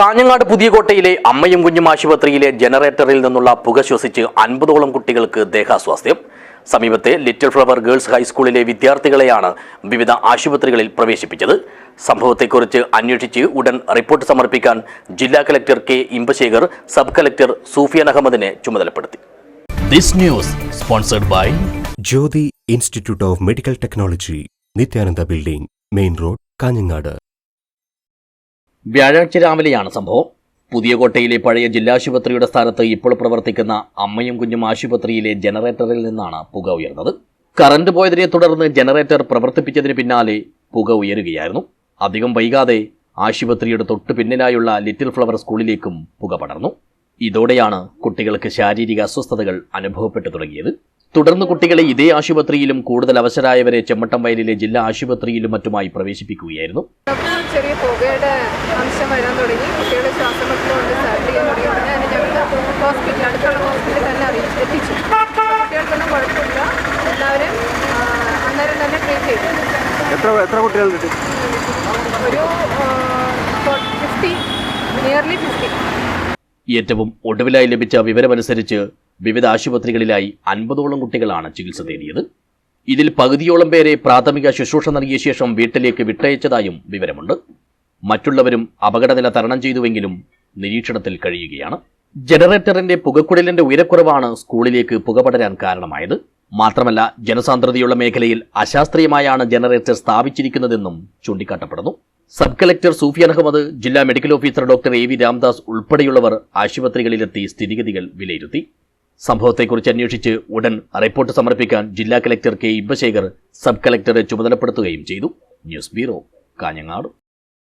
കാഞ്ഞങ്ങാട് പുതിയകോട്ടയിലെ അമ്മയും കുഞ്ഞും ആശുപത്രിയിലെ ജനറേറ്ററിൽ നിന്നുള്ള പുക ശ്വസിച്ച് അൻപതോളം കുട്ടികൾക്ക് ദേഹാസ്വാസ്ഥ്യം. സമീപത്തെ ലിറ്റിൽ ഫ്ലവർ ഗേൾസ് ഹൈസ്കൂളിലെ വിദ്യാർത്ഥികളെയാണ് വിവിധ ആശുപത്രികളിൽ പ്രവേശിപ്പിച്ചത്. സംഭവത്തെക്കുറിച്ച് അന്വേഷിച്ച് ഉടൻ റിപ്പോർട്ട് സമർപ്പിക്കാൻ ജില്ലാ collector K Imbasekhar sub collector Sufiyan അഹമ്മദിനെ ചുമതലപ്പെടുത്തി. This news sponsored by Jyothi institute of medical technology Nithyananda building main road Kanhangad. വ്യാഴാഴ്ച രാവിലെയാണ് സംഭവം. പുതിയ കോട്ടയിലെ പഴയ ജില്ലാശുപത്രിയുടെ സ്ഥാനത്ത് ഇപ്പോൾ പ്രവർത്തിക്കുന്ന അമ്മയും കുഞ്ഞും ആശുപത്രിയിലെ ജനറേറ്ററിൽ നിന്നാണ് പുക ഉയർന്നത്. കറണ്ട് പോയതിനെ തുടർന്ന് ജനറേറ്റർ പ്രവർത്തിപ്പിച്ചതിന് പിന്നാലെ പുക ഉയരുകയായിരുന്നു. അധികം വൈകാതെ ആശുപത്രിയുടെ തൊട്ടു പിന്നിലായുള്ള ലിറ്റിൽ ഫ്ലവർ സ്കൂളിലേക്കും പുക പടർന്നു. ഇതോടെയാണ് കുട്ടികൾക്ക് ശാരീരിക അസ്വസ്ഥതകൾ അനുഭവപ്പെട്ടു തുടങ്ങിയത്. തുടർന്ന് കുട്ടികളെ ഇതേ ആശുപത്രിയിലും കൂടുതൽ അവസരായവരെ ചെമ്മട്ടം വയലിലെ ജില്ലാ ആശുപത്രിയിലും മറ്റുമായി പ്രവേശിപ്പിക്കുകയായിരുന്നു. ചെറിയ പുകയുടെ അംശം വരാൻ തുടങ്ങി. കുട്ടികൾ ശ്വാസമുട്ടൽ കൊണ്ട് സ്റ്റാർട്ട് ചെയ്യാൻ തുടങ്ങി. ഉടനെ തന്നെ ഞങ്ങൾ ഹോസ്പിറ്റൽ അടുത്തുള്ള ഹോസ്പിറ്റലിൽ തന്നെ അറിയിച്ചു എത്തിച്ചു. കുട്ടികൾക്കൊന്നും കുഴപ്പമില്ല. എല്ലാവരും അന്നേരം തന്നെ ട്രീറ്റ് ചെയ്തു. എത്ര എത്ര കുട്ടികളുണ്ട്? ഒരു ഏറ്റവും ഒടുവിലായി ലഭിച്ച വിവരമനുസരിച്ച് വിവിധ ആശുപത്രികളിലായി അൻപതോളം കുട്ടികളാണ് ചികിത്സ തേടിയത്. ഇതിൽ പകുതിയോളം പേരെ പ്രാഥമിക ശുശ്രൂഷ നൽകിയ ശേഷം വീട്ടിലേക്ക് വിട്ടയച്ചതായും വിവരമുണ്ട്. മറ്റുള്ളവരും അപകടനില തരണം ചെയ്തുവെങ്കിലും നിരീക്ഷണത്തിൽ കഴിയുകയാണ്. ജനറേറ്ററിന്റെ പുകക്കുഴലിന്റെ ഉയരക്കുറവാണ് സ്കൂളിലേക്ക് പുക പടരാൻ കാരണമായത്. മാത്രമല്ല ജനസാന്ദ്രതയുള്ള മേഖലയിൽ അശാസ്ത്രീയമായാണ് ജനറേറ്റർ സ്ഥാപിച്ചിരിക്കുന്നതെന്നും ചൂണ്ടിക്കാട്ടപ്പെടുന്നു. സബ് കളക്ടർ സൂഫിയാൻ അഹമ്മദ് ജില്ലാ medical officer doctor A V Ramdas ഉൾപ്പെടെയുള്ളവർ ആശുപത്രികളിലെത്തി സ്ഥിതിഗതികൾ വിലയിരുത്തി. സംഭവത്തെക്കുറിച്ച് അന്വേഷിച്ച് ഉടൻ റിപ്പോർട്ട് സമർപ്പിക്കാൻ ജില്ലാ കളക്ടർ കെ ഇമ്പശേഖർ സബ് കളക്ടറെ ചുമതലപ്പെടുത്തുകയും ചെയ്തു. News bureau Kanhangad.